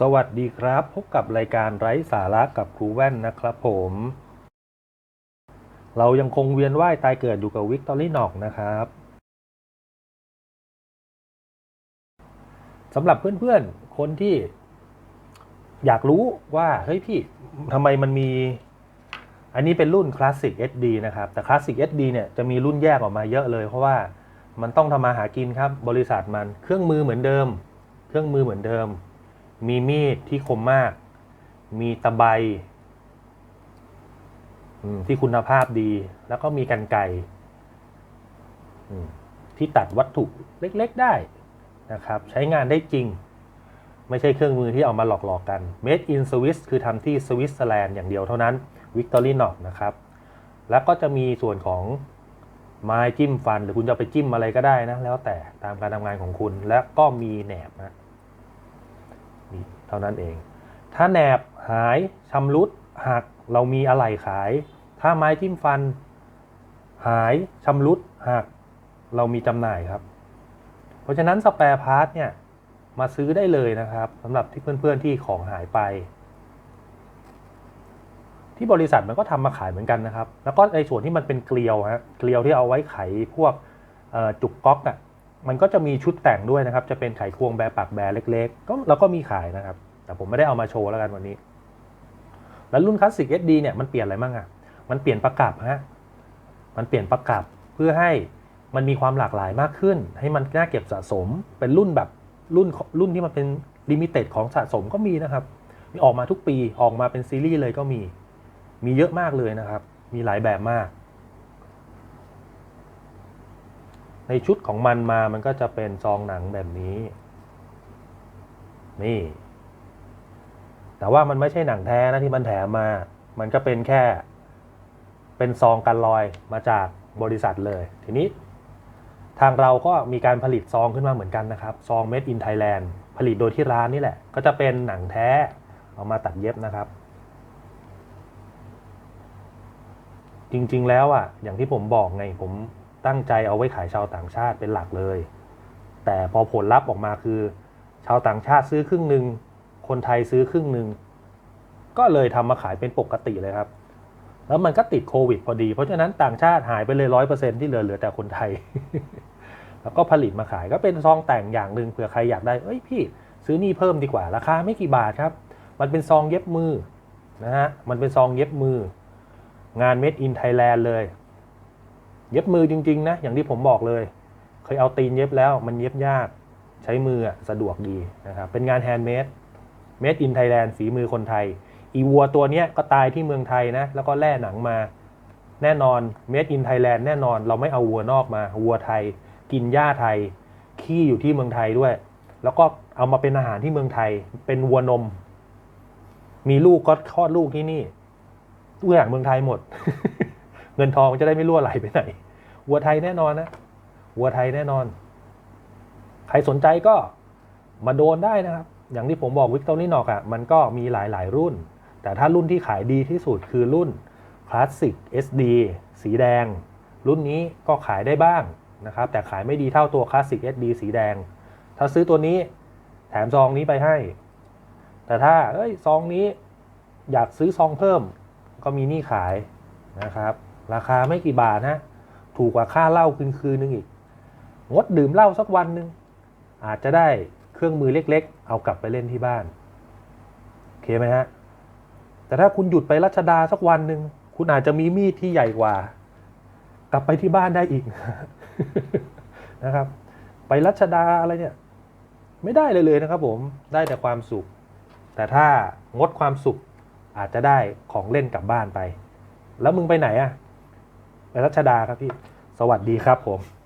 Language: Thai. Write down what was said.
สวัสดีครับ พบกับรายการไร้สาระกับครูแว่นนะครับผม เรายังคงเวียนว่ายตายเกิดอยู่กับวิกตอรี่นอกนะครับสำหรับเพื่อนๆ คนที่อยากรู้ว่า เฮ้ยพี่ทำไมมันมี อันนี้เป็นรุ่น Classic SD นะครับ แต่ Classic SD เนี่ยจะมีรุ่นแยกออกมาเยอะเลย เพราะว่ามันต้องทำมาหากินครับ บริษัทมันเครื่องมือเหมือนเดิม เครื่องมือเหมือนเดิม มีมีดที่คมมาก มีตะไบที่คุณภาพดี แล้วก็มีกันไกรที่ตัดวัตถุเล็กๆได้นะครับ ใช้งานได้จริง ไม่ใช่เครื่องมือที่เอามาหลอกๆกัน Made in Swiss คือทำที่สวิตเซอร์แลนด์อย่างเดียวเท่านั้น Victorinox นะครับ แล้วก็จะมีส่วนของไม้จิ้มฟัน หรือคุณจะไปจิ้มอะไรก็ได้นะ แล้วแต่ตามการทำงานของคุณ และก็มีแหนบนะ นี่เท่านั้นเอง ถ้าแหนบหายชำรุดหักเรามีอะไหล่ขาย ถ้าไม้จิ้มฟัน หายชำรุดหักเรามีจำหน่ายครับ เพราะฉะนั้นสแปร์พาร์ทเนี่ยมาซื้อได้เลยนะครับสำหรับที่เพื่อนๆที่ของหายไป ที่บริษัทมันก็ทำมาขายเหมือนกันนะครับ แล้วก็ในส่วนที่มันเป็นเกลียวฮะเกลียวที่เอาไว้ไขพวกจุกก๊อกอะ มันก็จะมีชุดแต่งด้วยนะครับ จะเป็นไขควงแบร์ปากแบร์เล็กๆ ก็เราก็มีขายนะครับ แต่ผมไม่ได้เอามาโชว์แล้วกันวันนี้ แล้วรุ่นคลาสสิก SD เนี่ยมันเปลี่ยนอะไรบ้างอะ มันเปลี่ยนประกับฮะ มันเปลี่ยนประกับเพื่อให้มันมีความหลากหลายมากขึ้น ให้มันน่าเก็บสะสม เป็นรุ่นแบบรุ่นรุ่นที่มันเป็นลิมิเต็ดของสะสมก็มีนะครับมีออกมาทุกปีออกมาเป็นซีรีส์เลยก็มี มีเยอะมากเลยนะครับ มีหลายแบบมาก ในชุดของมันมามันก็จะเป็นซองหนังแบบนี้ นี่ แต่ว่ามันไม่ใช่หนังแท้นะที่มันแถมมา มันก็เป็นแค่ เป็นซองกันรอยมาจากบริษัทเลย ทีนี้ ทางเราก็มีการผลิตซองขึ้นมาเหมือนกันนะครับ ซอง Made in Thailand ผลิตโดยที่ร้านนี่แหละ ก็จะเป็นหนังแท้เอามาตัดเย็บนะครับ จริงๆแล้วอะ อย่างที่ผมบอกไงผม ตั้งใจเอาไว้ขายชาวต่างชาติเป็นหลักเลย แต่พอผลลัพธ์ออกมาคือ ชาวต่างชาติซื้อครึ่งหนึ่งคนไทยซื้อครึ่งหนึ่งก็เลยทำมาขายเป็นปกติเลยครับ แล้วมันก็ติดโควิดพอดี เพราะฉะนั้นต่างชาติหายไปเลยร้อยเปอร์เซ็นที่เหลือเหลือแต่คนไทย แล้วก็ผลิตมาขายก็เป็นซองแต่งอย่างหนึ่งเผื่อใครอยากได้ เอ้ยพี่ ซื้อนี่เพิ่มดีกว่า ราคาไม่กี่บาทครับ มันเป็นซองเย็บมือนะฮะ มันเป็นซองเย็บมือ งาน Made in Thailand เลย เย็บมือจริงๆนะอย่างที่ผมบอกเลย เคยเอาตีนเย็บแล้วมันเย็บยากใช้มือสะดวกดีนะครับเป็นงานแฮนด์เมด Made in Thailand ฝีมือคนไทย อีวัวตัวนี้ก็ตายที่เมืองไทยนะแล้วก็แล่หนังมา แน่นอน Made in Thailand แน่นอนเราไม่เอาวัวนอกมาวัวไทย กินหญ้าไทย ขี้อยู่ที่เมืองไทยด้วย แล้วก็เอามาเป็นอาหารที่เมืองไทย เป็นวัวนม มีลูกก็คลอดลูกที่นี่ทุกอย่างเมืองไทยหมด เงินทองมันจะได้ไม่รั่วไหลไปไหนวัวไทยแน่นอนนะวัวไทยแน่นอน ใครสนใจก็มาโดนได้นะครับ อย่างที่ผมบอกวิกตอรี่นอกอะมันก็มีหลายๆรุ่น แต่ถ้ารุ่นที่ขายดีที่สุดคือรุ่น Classic SD สีแดง รุ่นนี้ก็ขายได้บ้างนะครับ แต่ขายไม่ดีเท่าตัว Classic SD สีแดง ถ้าซื้อตัวนี้แถมซองนี้ไปให้ แต่ถ้าเอ้ยซองนี้อยากซื้อซองเพิ่มก็มีนี่ขายนะครับ ราคาไม่กี่บาทนะ ถูกกว่าค่าเหล้าคืนคืนนึงอีก งดดื่มเหล้าสักวันหนึ่งอาจจะได้เครื่องมือเล็กๆ เอากลับไปเล่นที่บ้าน โอเคไหมฮะ แต่ถ้าคุณหยุดไปรัชดาสักวันหนึ่งคุณอาจจะมีมีดที่ใหญ่กว่า กลับไปที่บ้านได้อีกนะครับ ไปรัชดาอะไรเนี่ย ไม่ได้เลยเลยนะครับ ผมได้แต่ความสุข แต่ถ้างดความสุขอาจจะได้ของเล่นกลับบ้านไป แล้วมึงไปไหนอะไป รัชดาครับพี่ สวัสดีครับผม